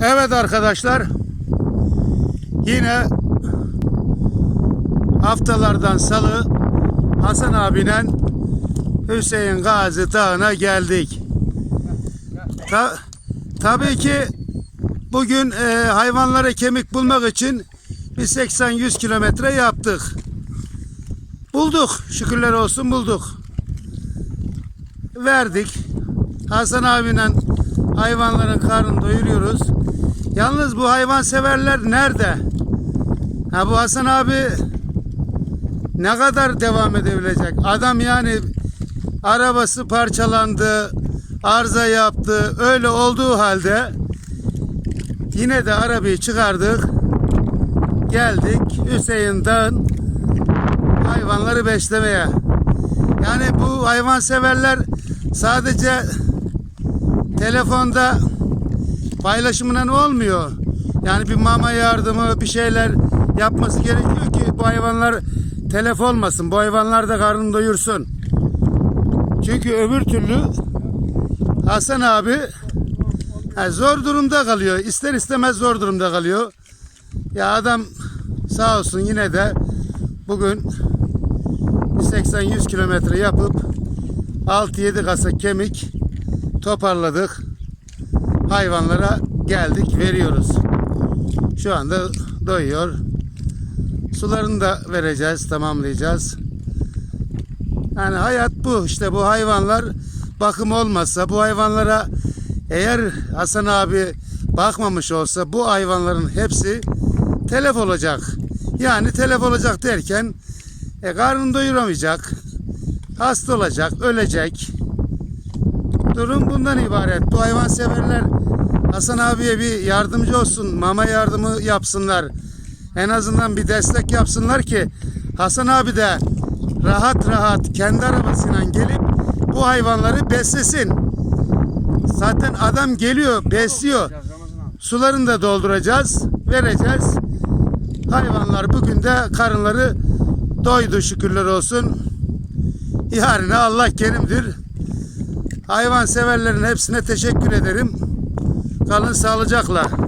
Evet arkadaşlar. Yine haftalardan salı Hasan abinen Hüseyin Gazi Dağı'na geldik. Ta, tabii ki bugün e, hayvanlara kemik bulmak için bir 80-100 kilometre yaptık. Bulduk. Şükürler olsun bulduk. Verdik. Hasan abinin hayvanların karnını doyuruyoruz. Yalnız bu hayvan severler nerede? Ha bu Hasan abi ne kadar devam edebilecek? Adam yani arabası parçalandı, arıza yaptı. Öyle olduğu halde yine de arabayı çıkardık. Geldik Hüseyin Dağ'ın hayvanları beslemeye. Yani bu hayvan severler sadece telefonda paylaşımından olmuyor. Yani bir mama yardımı bir şeyler yapması gerekiyor ki bu hayvanlar telef olmasın. Bu hayvanlar da karnını doyursun. Çünkü öbür türlü Hasan abi ha, zor durumda kalıyor. İster istemez zor durumda kalıyor. Ya adam sağ olsun yine de bugün 80-100 kilometre yapıp 6-7 kasa kemik toparladık. Hayvanlara geldik veriyoruz. Şu anda doyuyor. Sularını da vereceğiz, tamamlayacağız. Yani hayat bu. İşte bu hayvanlar bakım olmazsa bu hayvanlara eğer Hasan abi bakmamış olsa bu hayvanların hepsi telef olacak. Yani telef olacak derken e, karnını doyuramayacak. Hasta olacak, ölecek. Durum bundan ibaret. Bu hayvan severler Hasan abiye bir yardımcı olsun. Mama yardımı yapsınlar. En azından bir destek yapsınlar ki Hasan abi de rahat rahat kendi arabasıyla gelip bu hayvanları beslesin. Zaten adam geliyor, besliyor. Sularını da dolduracağız, vereceğiz. Hayvanlar bugün de karınları doydu şükürler olsun. Yarına Allah kerimdir. Hayvan severlerin hepsine teşekkür ederim. Kalın sağlıcakla.